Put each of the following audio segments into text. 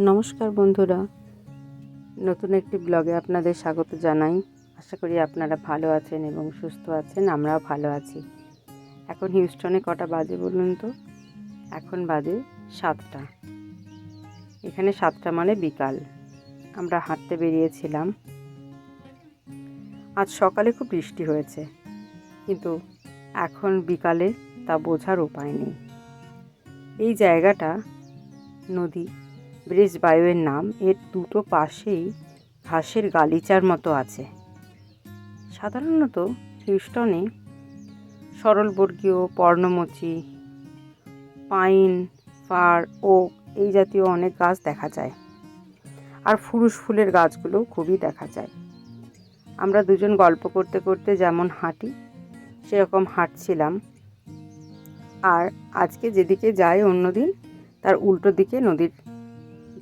নমস্কার বন্ধুরা। নতুন একটি ব্লগে আপনাদের স্বাগত জানাই। আশা করি আপনারা ভালো আছেন এবং সুস্থ আছেন, আমরাও ভালো আছি। এখন হিউস্টনে কটা বাজে বলুন তো? এখন বাজে সাতটা। এখানে সাতটা মানে বিকাল। আমরা হাঁটতে বেরিয়েছিলাম। আজ সকালে খুব বৃষ্টি হয়েছে। কিন্তু এখন বিকালে তা বোঝার উপায় নেই। এই জায়গাটা নদী। ব্রিজ বায়ুয়ের নাম, এর দুটো পাশেই ঘাসের গালিচার মতো আছে। সাধারণত হিউস্টনে সরলবর্গীয় পর্ণমোচী, পাইন, ফার, ওক এই জাতীয় অনেক গাছ দেখা যায়। আর ফুরুষ ফুলের গাছগুলো খুবই দেখা যায়। আমরা দুজন গল্প করতে করতে যেমন হাঁটি, সেরকম হাঁটছিলাম। আর আজকে যেদিকে যাই অন্যদিন, তার উল্টো দিকে নদীর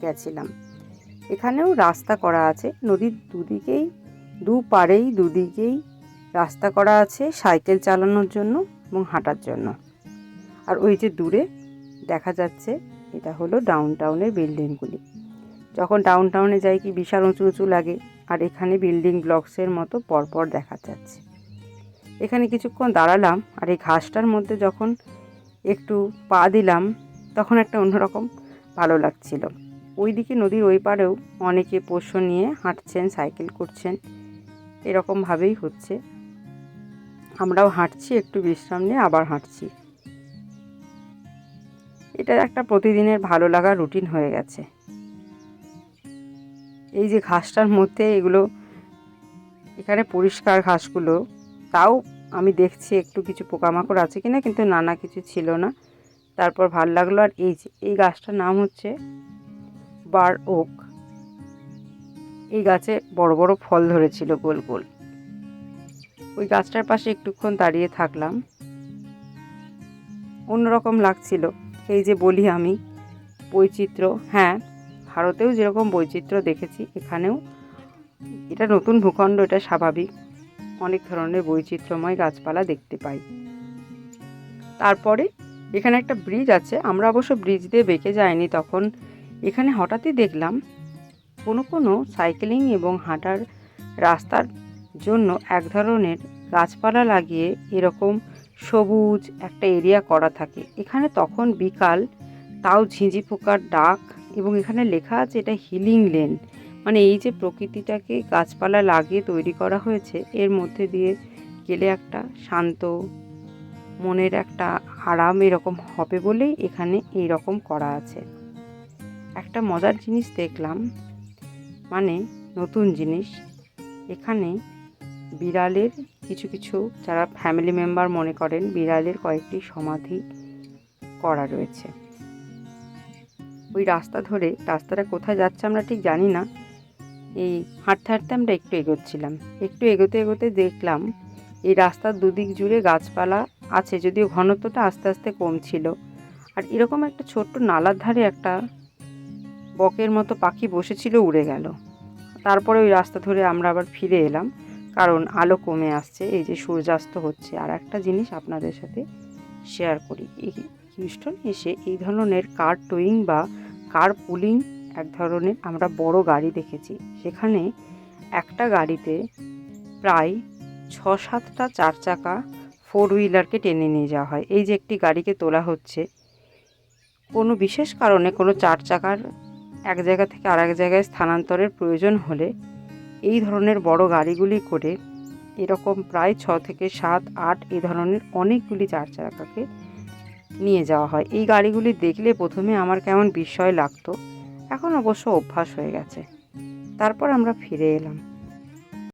গেছিলাম। এখানেও রাস্তা করা আছে, নদীর দুদিকেই দু পাড়েই দুদিকেই রাস্তা করা আছে সাইকেল চালানোর জন্য এবং হাঁটার জন্য। আর ওই যে দূরে দেখা যাচ্ছে এটা হলো ডাউন টাউনের বিল্ডিংগুলি যখন ডাউন টাউনে যাই কি বিশাল উঁচু উঁচু লাগে, আর এখানে বিল্ডিং ব্লকসের মতো পরপর দেখা যাচ্ছে। এখানে কিছুক্ষণ দাঁড়ালাম, আর এই ঘাসটার মধ্যে যখন একটু পা দিলাম, তখন একটা অন্যরকম ভালো লাগছিল। ওইদিকে নদীর ওই পাড়েও অনেকে পোষ্য নিয়ে হাঁটছেন, সাইকেল করছেন। এরকমভাবেই হচ্ছে। আমরাও হাঁটছি, একটু বিশ্রাম নিয়ে আবার হাঁটছি। এটা একটা প্রতিদিনের ভালো লাগা রুটিন হয়ে গেছে। এই যে ঘাসটার মধ্যে এগুলো, এখানে পরিষ্কার ঘাসগুলো, তাও আমি দেখছি একটু কিছু পোকামাকড় আছে কিনা, কিন্তু নানা কিছু ছিল না। তারপর ভালো লাগল আর এই যে, এই গাছটার নাম হচ্ছে বার ওক। এই গাছে বড় বড় ফল ধরেছিল গোল গোল। ওই গাছটার পাশে একটুক্ষণ দাঁড়িয়ে থাকলাম। অন্যরকম লাগছিল এই যে বলি আমি, বৈচিত্র্য। হ্যাঁ ভারতেও যেরকম বৈচিত্র্য দেখেছি, এখানেও এটা নতুন ভূখণ্ড, এটা স্বাভাবিক। অনেক ধরনের বৈচিত্র্যময় গাছপালা দেখতে পাই। তারপরে এখানে একটা ব্রিজ আছে। আমরা অবশ্য ব্রিজ দিয়ে বেঁকে যাইনি তখন। এখানে হঠাৎই দেখলাম কোনো কোনো সাইকেলিং এবং হাঁটার রাস্তার জন্য এক ধরনের গাছপালা লাগিয়ে এরকম সবুজ একটা এরিয়া করা থাকে। এখানে তখন বিকাল, তাও ঝিঁঝি পোকার ডাক এবং এখানে লেখা আছে এটা হিলিং লেন। মানে এই যে প্রকৃতিটাকে গাছপালা লাগিয়ে তৈরি করা হয়েছে, এর মধ্যে দিয়ে গেলে একটা শান্ত মনের একটা আরাম এরকম হবে বলেই এখানে এই রকম করা আছে। একটা মজার জিনিস দেখলাম মানে নতুন জিনিস। এখানে বিড়ালের কিছু কিছু যারা ফ্যামিলি মেম্বার মনে করেন, বিড়ালের কয়েকটি সমাধি করা রয়েছে। ওই রাস্তা ধরে, রাস্তাটা কোথায় যাচ্ছে আমরা ঠিক জানি না। এই হাঁটতে হাঁটতে আমরা একটু এগোচ্ছিলাম। একটু এগোতে এগোতে দেখলাম এই রাস্তার দুদিক জুড়ে গাছপালা আছে, যদিও ঘনত্বটা আস্তে আস্তে কমছিল আর এরকম একটা ছোট্ট নালার ধারে একটা বকের মতো পাখি বসেছিল, উড়ে গেল। তারপরে ওই রাস্তা ধরে আমরা আবার ফিরে এলাম, কারণ আলো কমে আসছে, এই যে সূর্যাস্ত হচ্ছে। আর একটা জিনিস আপনাদের সাথে শেয়ার করি। এই হিউস্টন এসে এই ধরনের কার টোয়িং বা কার পুলিং এক ধরনের আমরা বড় গাড়ি দেখেছি। সেখানে একটা গাড়িতে প্রায় ছ সাতটা চার চাকা ফোর হুইলারকে টেনে নিয়ে যাওয়া হয়। এই যে একটি গাড়িকে তোলা হচ্ছে, কোনো বিশেষ কারণে কোনো চার চাকার এক জায়গা থেকে আরেক জায়গায় স্থানান্তরের প্রয়োজন হলে এই ধরনের বড় গাড়িগুলি করে এরকম প্রায় ছ থেকে সাত, আট এ ধরনের অনেকগুলি চার চাকাকে নিয়ে যাওয়া হয়। এই গাড়িগুলি দেখলে প্রথমে আমার কেমন বিস্ময় লাগতো। এখন অবশ্য অভ্যাস হয়ে গেছে। তারপর আমরা ফিরে এলাম।